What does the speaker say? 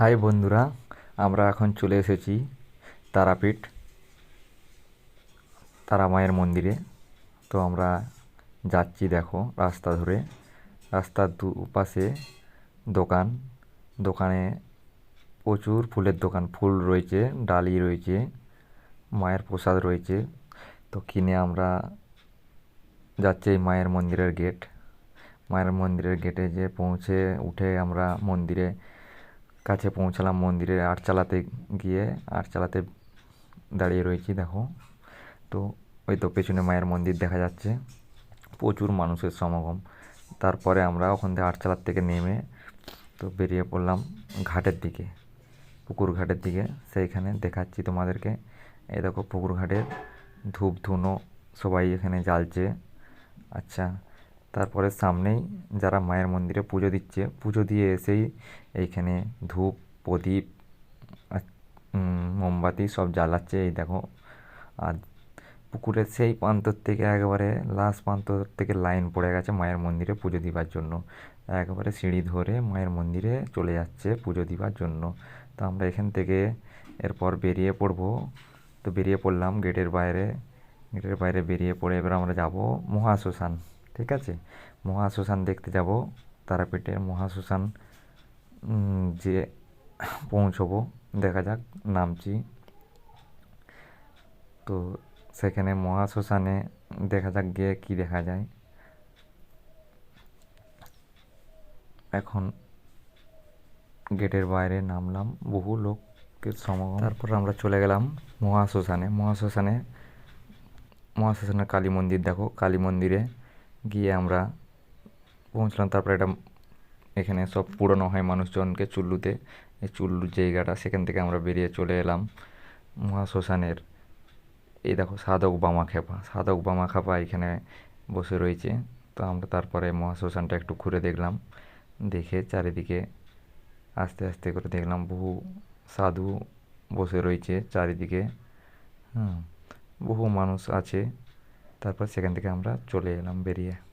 High বন্ধুরা, আমরা এখন চলে এসেছি তারাপীঠ, তারা মায়ের মন্দিরে। তো আমরা যাচ্ছি দেখো রাস্তা ধরে। রাস্তার দুপাশে দোকান। দোকানে প্রচুর ফুলের দোকান। ফুল রয়েছে, ডালি রয়েছে, মায়ের প্রসাদ রয়েছে। তো কিনে আমরা যাচ্ছি এই মায়ের মন্দিরের গেট মায়ের মন্দিরের গেটে যে পৌঁছে উঠে আমরা মন্দিরে কাছে পৌঁছালাম মন্দিরের আটচালাতে গিয়ে আটচালাতে দাঁড়িয়ে রয়েছি, দেখো। তো ওই তো পেছনে মায়ের মন্দির দেখা যাচ্ছে। প্রচুর মানুষের সমাগম। তারপরে আমরা ওখান থেকে আটচালার থেকে নেমে তো বেরিয়ে পড়লাম ঘাটের দিকে, পুকুর ঘাটের দিকে। সেইখানে দেখাচ্ছি তোমাদেরকে। এই দেখো পুকুর ঘাটের ধূপ ধুনো সবাই এখানে জ্বালছে। আচ্ছা তারপরে সামনেই যারা মায়ের মন্দিরে পুজো দিচ্ছে, পুজো দিয়ে এসেই এইখানে ধূপ, প্রদীপ মোমবাতি সব জ্বালাচ্ছে। এই দেখো, আর পুকুরের সেই প্রান্তর থেকে একেবারে লাস্ট প্রান্তর থেকে লাইন পড়ে গেছে মায়ের মন্দিরে পুজো দিবার জন্য। একেবারে সিঁড়ি ধরে মায়ের মন্দিরে চলে যাচ্ছে পুজো দিবার জন্য। তো আমরা এখান থেকে এরপর বেরিয়ে পড়ব। তো বেরিয়ে পড়লাম গেটের বাইরে গেটের বাইরে বেরিয়ে পড়ে এবার আমরা যাব মহাশ্মশান ঠিক আছে? মহাশ্মশান দেখতে যাব, তারাপীঠের মহাশ্মশান যে পৌঁছবো, দেখা যাক, নামছি। তো সেখানে মহাশ্মশানে দেখা যাক গিয়ে কী দেখা যায়। এখন গেটের বাইরে নামলাম, বহু লোকের সমাগম। তারপর আমরা চলে গেলাম মহাশ্মশানে। মহাশ্মশানে, মহাশ্মশানের কালী মন্দির দেখো, কালী মন্দিরে গিয়ে আমরা পৌঁছলাম। তারপরে এটা এখানে সব পুরনো হয় মানুষজনকে চুল্লুতে। এই চুল্লুর জায়গাটা, সেখান থেকে আমরা বেরিয়ে চলে এলাম মহাশ্মশানের। এই দেখো, সাধক বামা খেপা। সাধক বামা খাপা এখানে বসে রয়েছে। তো আমরা তারপরে মহাশ্মশানটা একটু ঘুরে দেখলাম। দেখে চারিদিকে আস্তে আস্তে করে দেখলাম বহু সাধু বসে রয়েছে চারিদিকে। হুম, বহু মানুষ আছে। তারপর সেখান থেকে আমরা চলে এলাম বেরিয়ে।